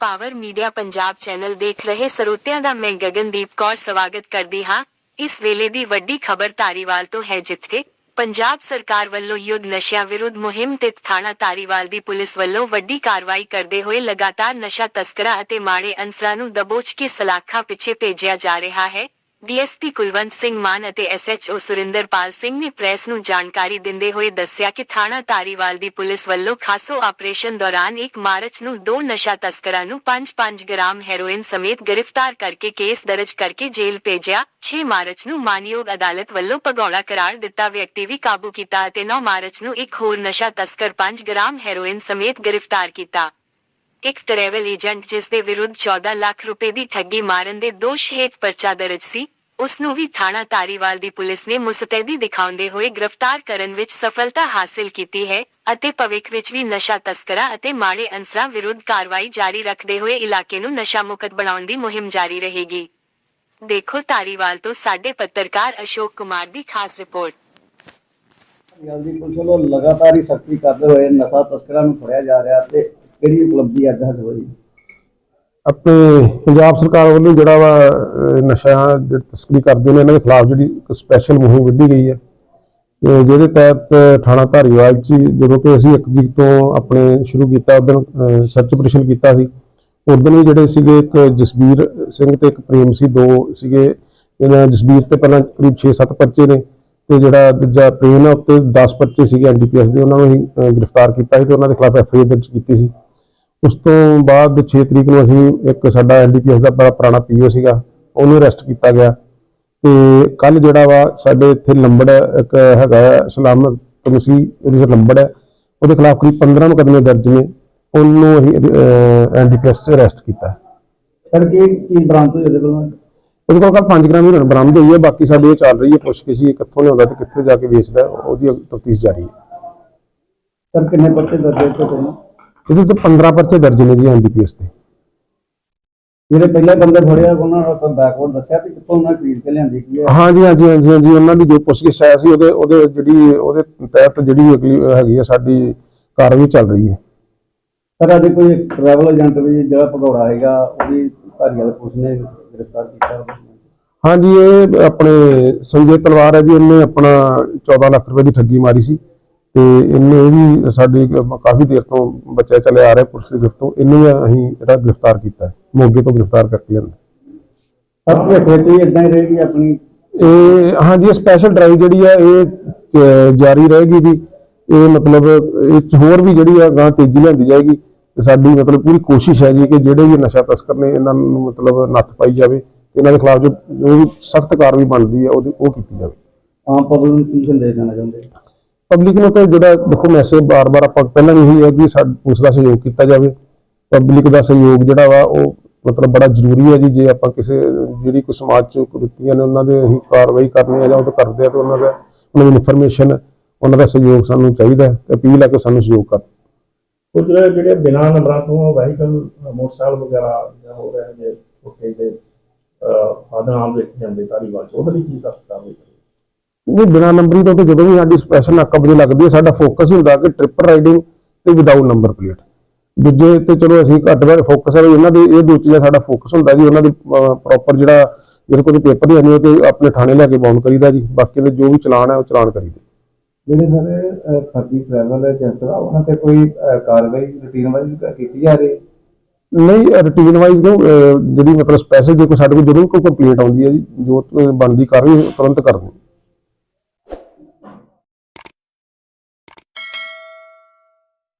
Power media Punjab channel ਦੇਖ ਰਹੇ ਸਰੋਤਿਆਂ ਦਾ ਮੈਂ ਗਗਨਦੀਪ ਕੌਰ ਸਵਾਗਤ ਕਰਦੀ ਹਾਂ। ਇਸ ਵੇਲੇ ਦੀ ਵੱਡੀ ਖਬਰ ਧਾਰੀਵਾਲ ਤੋਂ ਹੈ, ਜਿੱਥੇ ਪੰਜਾਬ ਸਰਕਾਰ ਵੱਲੋਂ ਯੁੱਧ ਨਸ਼ਿਆਂ ਵਿਰੁੱਧ ਮੁਹਿੰਮ ਤੇ ਥਾਣਾ ਧਾਰੀਵਾਲ ਦੀ ਪੁਲਿਸ ਵੱਲੋਂ ਵੱਡੀ ਕਾਰਵਾਈ ਕਰਦੇ ਹੋਏ ਲਗਾਤਾਰ ਨਸ਼ਾ ਤਸਕਰਾਂ ਅਤੇ ਮਾੜੇ ਅਨਸਰਾਂ ਨੂੰ ਦਬੋਚ ਕੇ ਸਲਾਖਾਂ ਪਿੱਛੇ ਭੇਜਿਆ ਜਾ ਰਿਹਾ ਹੈ। ਡੀਐਸਪੀ ਕੁਲਵੰਤ ਸਿੰਘ ਮਾਨ ਅਤੇ ਐਸਐਚਓ ਸੁਰਿੰਦਰਪਾਲ ਸਿੰਘ ਨੇ ਪ੍ਰੈਸ ਨੂੰ ਜਾਣਕਾਰੀ ਦਿੰਦੇ ਹੋਏ ਦੱਸਿਆ ਕਿ ਥਾਣਾ ਧਾਰੀਵਾਲ ਦੀ ਪੁਲਿਸ ਵੱਲੋਂ ਖਾਸੋ ਆਪਰੇਸ਼ਨ ਦੌਰਾਨ 1 ਮਾਰਚ ਨੂੰ ਦੋ ਨਸ਼ਾ ਤਸਕਰਾਂ ਨੂੰ 5-5 ਗ੍ਰਾਮ ਹੈਰੋਇਨ ਸਮੇਤ ਗ੍ਰਿਫਤਾਰ ਕਰਕੇ ਕੇਸ ਦਰਜ ਕਰਕੇ ਜੇਲ੍ਹ ਭੇਜਿਆ। 6 ਮਾਰਚ ਨੂੰ ਮਾਨਯੋਗ ਅਦਾਲਤ ਵੱਲੋਂ ਭਗੌੜਾ ਕਰਾਰ ਦਿੱਤਾ ਵਿਅਕਤੀ ਵੀ ਕਾਬੂ ਕੀਤਾ ਅਤੇ 9 ਮਾਰਚ ਨੂੰ ਇੱਕ ਹੋਰ ਨਸ਼ਾ ਤਸਕਰ 5 ਗ੍ਰਾਮ ਹੈਰੋਇਨ ਸਮੇਤ ਗ੍ਰਿਫਤਾਰ ਕੀਤਾ। ਇੱਕ ਟਰੈਵਲ ਏਜੰਟ ਜਿਸ ਦੇ ਵਿਰੁੱਧ 14 ਲੱਖ ਰੁਪਏ ਦੀ ਠੱਗੀ ਮਾਰਨ ਦੇ ਦੋਸ਼ ਹੇਠ ਪਰਚਾ ਦਰਜ ਸੀ ਉਸ ਨੂੰ ਵੀ ਥਾਣਾ ਧਾਰੀਵਾਲ ਦੀ ਪੁਲਿਸ ਨੇ ਮੁਸਤੈਦੀ ਦਿਖਾਉਂਦੇ ਹੋਏ ਗ੍ਰਿਫਤਾਰ ਕਰਨ ਵਿੱਚ ਸਫਲਤਾ ਹਾਸਲ ਕੀਤੀ ਹੈ ਅਤੇ ਭਵਿੱਖ ਵਿੱਚ ਵੀ ਨਸ਼ਾ ਤਸਕਰਾਂ ਅਤੇ ਮਾੜੇ ਅਨਸਰਾਂ ਵਿਰੁੱਧ ਕਾਰਵਾਈ ਜਾਰੀ ਰੱਖਦੇ ਹੋਏ ਇਲਾਕੇ ਨੂੰ ਨਸ਼ਾ ਮੁਕਤ ਬਣਾਉਣ ਦੀ ਮੁਹਿੰਮ ਜਾਰੀ ਰਹੇਗੀ। ਦੇਖੋ ਧਾਰੀਵਾਲ ਤੋਂ ਸਾਡੇ ਪੱਤਰਕਾਰ ਅਸ਼ੋਕ ਕੁਮਾਰ ਦੀ ਖਾਸ ਰਿਪੋਰਟ। ਗੱਲ ਪੁਲਿਸ ਵੱਲੋਂ ਲਗਾਤਾਰ ਹੀ ਸਖਤੀ ਕਰਦੇ ਹੋਏ ਨਸ਼ਾ ਤਸਕਰਾਂ ਨੂੰ ਫੜਿਆ ਜਾ ਰਿਹਾ ਤੇ ਕਿਹੜੀ ਉਪਲਬਧੀ ਅੱਜ ਹਾਸਲ ਹੋਈ? ਆਪਣੇ ਪੰਜਾਬ ਸਰਕਾਰ ਵੱਲੋਂ ਜਿਹੜਾ ਵਾ, ਅਹ, ਨਸ਼ਾ ਦੀ ਤਸਕਰੀ ਕਰਦੇ ਨੇ, ਇਹਨਾਂ ਦੇ ਖਿਲਾਫ ਜਿਹੜੀ ਇੱਕ ਸਪੈਸ਼ਲ ਮੁਹਿੰਮ ਵਿੱਢੀ ਗਈ ਹੈ। ਤੇ ਜਿਹਦੇ ਤਹਿਤ ਥਾਣਾ ਧਾਰੀਵਾਲ ਚ ਹੀ ਜਦੋਂ ਕਿ ਅਸੀਂ ਇੱਕ ਤਰੀਕ ਤੋਂ ਆਪਣੇ ਸ਼ੁਰੂ ਕੀਤਾ ਉਦੋਂ ਸਰਚ ਆਪਰੇਸ਼ਨ ਕੀਤਾ ਸੀ। ਉਦੋਂ ਵੀ ਜਿਹੜੇ ਸੀਗੇ ਇੱਕ ਜਸਬੀਰ ਸਿੰਘ ਤੇ ਇੱਕ ਪ੍ਰੇਮ ਸੀ, ਦੋ ਸੀਗੇ। ਇਹਨਾਂ ਜਸਬੀਰ ਤੇ ਪਹਿਲਾਂ ਕਰੀਬ 6-7 ਪਰਚੇ ਨੇ ਤੇ ਜਿਹੜਾ ਦੂਜਾ ਪ੍ਰੇਮ ਆ ਉੱਤੇ 10 ਪਰਚੇ ਸੀਗੇ ਐਨਡੀਪੀਐਸ ਦੇ, ਉਹਨਾਂ ਨੂੰ ਅਸੀਂ, ਅਹ, ਗ੍ਰਿਫਤਾਰ ਕੀਤਾ ਸੀ ਤੇ ਉਹਨਾਂ ਦੇ ਖਿਲਾਫ ਐਫਆਈਆਰ ਦਰਜ ਕੀਤੀ ਸੀ। ਉਸ ਤੋਂ ਬਾਅਦ 6 ਤਰੀਕ ਨੂੰ ਅਸੀਂ ਇੱਕ ਸਾਡਾ ਐਨਡੀਪੀਐਸ ਦਾ ਬੜਾ ਪੁਰਾਣਾ ਪੀਓ ਸੀਗਾ ਉਹਨੂੰ ਅਰੈਸਟ ਕੀਤਾ ਗਿਆ। ਤੇ ਕੱਲ ਜਿਹੜਾ ਵਾ ਸਾਡੇ ਇੱਥੇ ਲੰਬੜ ਇੱਕ ਹੈਗਾ ਹੈ, ਸਲਾਮਤ ਤੁਲਸੀ ਉਹਦੀ ਲੰਬੜ ਹੈ ਉਹਦੇ ਖਿਲਾਫ ਕਰੀਬ 15 ਮੁਕੱਦਮੇ ਦਰਜ ਨੇ ਉਹਨੂੰ ਅਸੀਂ ਐਨਡੀਪੀਐਸ 'ਚ ਅਰੈਸਟ ਕੀਤਾ। ਸਰ ਕੀ ਕੀ ਬਰਾਮਦ ਹੋਈ ਉਹਦੇ ਕੋਲੋਂ? ਉਹਦੇ ਕੋਲ ਕੱਲ 5 ਗ੍ਰਾਮ ਹੀਰੋਇਨ ਬਰਾਮਦ ਹੋਈ ਹੈ ਬਾਕੀ ਸਾਡੀ ਇਹ ਚੱਲ ਰਹੀ ਹੈ ਪੁੱਛਗਿੱਛ ਇਹ ਕਿੱਥੋਂ ਲਿਆਉਂਦਾ ਤੇ ਕਿੱਥੇ ਜਾ ਕੇ ਵੇਚਦਾ ਉਹਦੀ ਤਫਤੀਸ਼ ਜਾਰੀ ਹੈ ਸਰ ਕਿੰਨੇ ਪਰਚੇ ਦਰਜ ਹੋਏ ਤੁਹਾਨੂੰ ਇਹਦੇ ਤੇ 15 ਪਰਚੇ ਦਰਜ ਨੇ ਜੀ ਐਨਡੀਪੀਐਸ ਤੇ। ਜਿਹੜੇ ਪਹਿਲੇ ਬੰਦੇ ਫੜਿਆ ਉਹਨਾਂ ਦਾ ਬੈਕਵਰਡ ਦੱਸਿਆ ਕਿ ਕਿੱਥੋਂ ਉਹਨਾਂ ਖਰੀਦ ਕੇ ਲਿਆਂਦੀ ਕੀ ਹੈ। ਹਾਂਜੀ ਹਾਂਜੀ ਹਾਂਜੀ ਹਾਂਜੀ ਉਹਨਾਂ ਦੀ ਜੋ ਪੁੱਛਗਿੱਛ ਆਇਆ ਸੀ ਉਹਦੇ ਉਹਦੇ ਜਿਹੜੀ ਉਹਦੇ ਤਹਿਤ ਜਿਹੜੀ ਅਗਲੀ ਹੈਗੀ ਹੈ ਸਾਡੀ ਕਾਰਵਾਈ ਚੱਲ ਰਹੀ ਹੈ। ਸਰ ਅੱਜ ਕੋਈ ਟਰੈਵਲ ਏਜੰਟ ਵੀ ਜਿਹੜਾ ਭਗੌੜਾ ਹੈਗਾ ਉਹ ਵੀ ਧਾਰੀਵਾਲ ਪੁਲਿਸ ਨੇ ਗ੍ਰਿਫਤਾਰ ਕੀਤਾ। ਹਾਂਜੀ ਇਹ ਆਪਣੇ ਸੰਜੇ ਤਲਵਾਰ ਹੈ ਜੀ ਇਹਨੇ ਆਪਣਾ 14 ਲੱਖ ਰੁਪਏ ਦੀ ਠੱਗੀ ਮਾਰੀ ਸੀ। ਤੇ ਇਹਨੇ ਇਹ ਵੀ ਸਾਡੀ ਕਾਫੀ ਦੇਰ ਤੋਂ ਬੱਚਾ ਚੱਲੇ ਆ ਰਿਹਾ ਪੁਲਿਸ ਦੀ ਤੋਂ ਇਹਨੂੰ ਵੀ ਅਸੀਂ ਜਿਹੜਾ ਗ੍ਰਿਫਤਾਰ ਕੀਤਾ ਹੈ, ਮੋਗੇ ਤੋਂ ਗ੍ਰਿਫਤਾਰ ਕਰਕੇ ਲਿਆਂਦਾ। ਵਿੱਚ ਵੀ ਇਦਾਂ ਹੀ ਰਹੇਗੀ ਆਪਣੀ? ਇਹ ਹਾਂਜੀ ਇਹ ਸਪੈਸ਼ਲ ਡਰਾਈਵ ਜਿਹੜੀ ਆ ਇਹ ਜਾਰੀ ਰਹੇਗੀ ਜੀ। ਇਹ ਮਤਲਬ ਇਹ 'ਚ ਹੋਰ ਵੀ ਜਿਹੜੀ ਆ ਗਾਂ ਤੇਜ਼ੀ ਲਿਆਂਦੀ ਜਾਏਗੀ। ਤੇ ਸਾਡੀ ਮਤਲਬ ਪੂਰੀ ਕੋਸ਼ਿਸ਼ ਹੈ ਜੀ ਕਿ ਜਿਹੜੇ ਵੀ ਨਸ਼ਾ ਤਸਕਰ ਨੇ ਇਹਨਾਂ ਨੂੰ ਮਤਲਬ ਨੱਥ ਪਾਈ ਜਾਵੇ ਇਹਨਾਂ ਦੇ ਖਿਲਾਫ ਜੋ ਸਖਤ ਕਾਰਵਾਈ ਬਣਦੀ ਹੈ ਉਹ ਕੀਤੀ ਜਾਵੇ। ਆਮ ਪਬਲਿਕ ਨੂੰ ਕੀ ਸੰਦੇਸ਼ ਦੇਣਾ ਚਾਹੁੰਦੇ? ਪਬਲਿਕ ਨੂੰ ਤਾਂ ਜਿਹੜਾ ਦੇਖੋ ਮੈਸੇਜ ਬਾਰ-ਬਾਰ ਆਪਾਂ ਪਹਿਲਾਂ ਵੀ ਇਹੀ ਹੈ ਕਿ ਸਾਡ ਪੁਲਿਸ ਦਾ ਸਹਿਯੋਗ ਕੀਤਾ ਜਾਵੇ। ਪਬਲਿਕ ਦਾ ਸਹਿਯੋਗ ਜਿਹੜਾ ਵਾ, ਉਹ ਮਤਲਬ ਬੜਾ ਜ਼ਰੂਰੀ ਹੈ ਜੀ। ਜੇ ਆਪਾਂ ਕਿਸੇ, ਜਿਹੜੀ ਕੋਈ ਸਮਾਜ ਚ ਕੁਰੀਤੀਆਂ ਨੇ, ਉਹਨਾਂ ਦੇ ਅਸੀਂ ਕਾਰਵਾਈ ਕਰਨੀ ਆ ਜਾਂ ਉਹ ਤਾਂ ਕਰਦੇ ਆ ਤੇ ਉਹਨਾਂ ਦਾ, ਉਹਨਾਂ ਦੀ ਇਨਫੋਰਮੇਸ਼ਨ ਉਹਨਾਂ ਦਾ ਸਹਿਯੋਗ ਸਾਨੂੰ ਚਾਹੀਦਾ ਤੇ ਅਪੀਲ ਹੈ ਕਿ ਸਾਨੂੰ ਸਹਿਯੋਗ ਕਰਨ। ਕੁਝ ਜਿਹੜੇ ਬਿਨਾਂ ਨੰਬਰਾਂ ਤੋਂ ਵਾਹੀਕਲ ਮੋਟਰਸਾਈਕਲ ਵਗੈਰਾ ਜਾਂ ਹੋ ਰਿਹਾ ਜੇ ਛੋਟੇ ਦੇ ਸਾਧਨ ਆਮ ਦੇਖੇ ਜਾਂਦੇ, ਧਾਰੀਵਾਲ ਚ ਉਹਦੇ ਲਈ ਕੀ ਸਖਤ ਕਾਰਵਾਈ ਇਹ ਬਿਨਾਂ ਨੰਬਰੀ ਤੋਂ ਤੇ ਜਦੋਂ ਵੀ ਸਾਡੀ ਸਪੈਸ਼ਲ ਨਾਕਾਬੰਦੀ ਲੱਗਦੀ ਹੈ ਸਾਡਾ ਫੋਕਸ ਹੁੰਦਾ ਕਿ ਟ੍ਰਿਪਲ ਰਾਈਡਿੰਗ ਤੇ ਵਿਦਆਊਟ ਨੰਬਰ ਪਲੇਟ ਦੂਜੇ ਤੇ ਚਲੋ ਅਸੀਂ ਘੱਟ ਵੱਧ ਫੋਕਸ ਹੈ ਵੀ ਇਹਨਾਂ ਦੇ ਇਹ ਦੋ ਚੀਜ਼ਾਂ ਸਾਡਾ ਫੋਕਸ ਹੁੰਦਾ ਜੀ ਉਹਨਾਂ ਦੀ ਪ੍ਰੋਪਰ ਜਿਹੜਾ ਜਿਹੜੇ ਕੋਈ ਪੇਪਰ ਹੀ ਨਹੀਂ ਉਹ ਤੇ ਆਪਣੇ ਥਾਣੇ ਲੈ ਕੇ ਬਾਉਂਡ ਕਰੀਦਾ ਜੀ। ਬਾਕੀ ਦੇ ਜੋ ਵੀ ਚਲਾਨ ਹੈ ਉਹ ਚਲਾਨ ਕਰੀਦੇ। ਜਿਹੜੇ ਸਰ ਫਰਜ਼ੀ ਟਰੈਵਲ ਏਜੰਟ ਆ ਉਹਨਾਂ ਤੇ ਕੋਈ ਕਾਰਵਾਈ ਰੁਟੀਨ ਵਾਈਜ਼ ਕੀਤੀ ਜਾ ਰਹੀ ਹੈ? ਨਹੀਂ ਰੂਟੀਨ ਵਾਈਜ਼ ਨੂੰ ਜਿਹੜੀ ਮਤਲਬ ਸਪੈਸ਼ਲ ਜੇ ਕੋਈ ਸਾਡੇ ਕੋਲ ਜਦੋਂ ਵੀ ਕੋਈ ਕੰਪਲੇਂਟ ਆਉਂਦੀ ਹੈ ਜੀ ਜੋ ਬਣਦੀ ਕਾਰਵਾਈ ਤੁਰੰਤ ਕਰਦੇ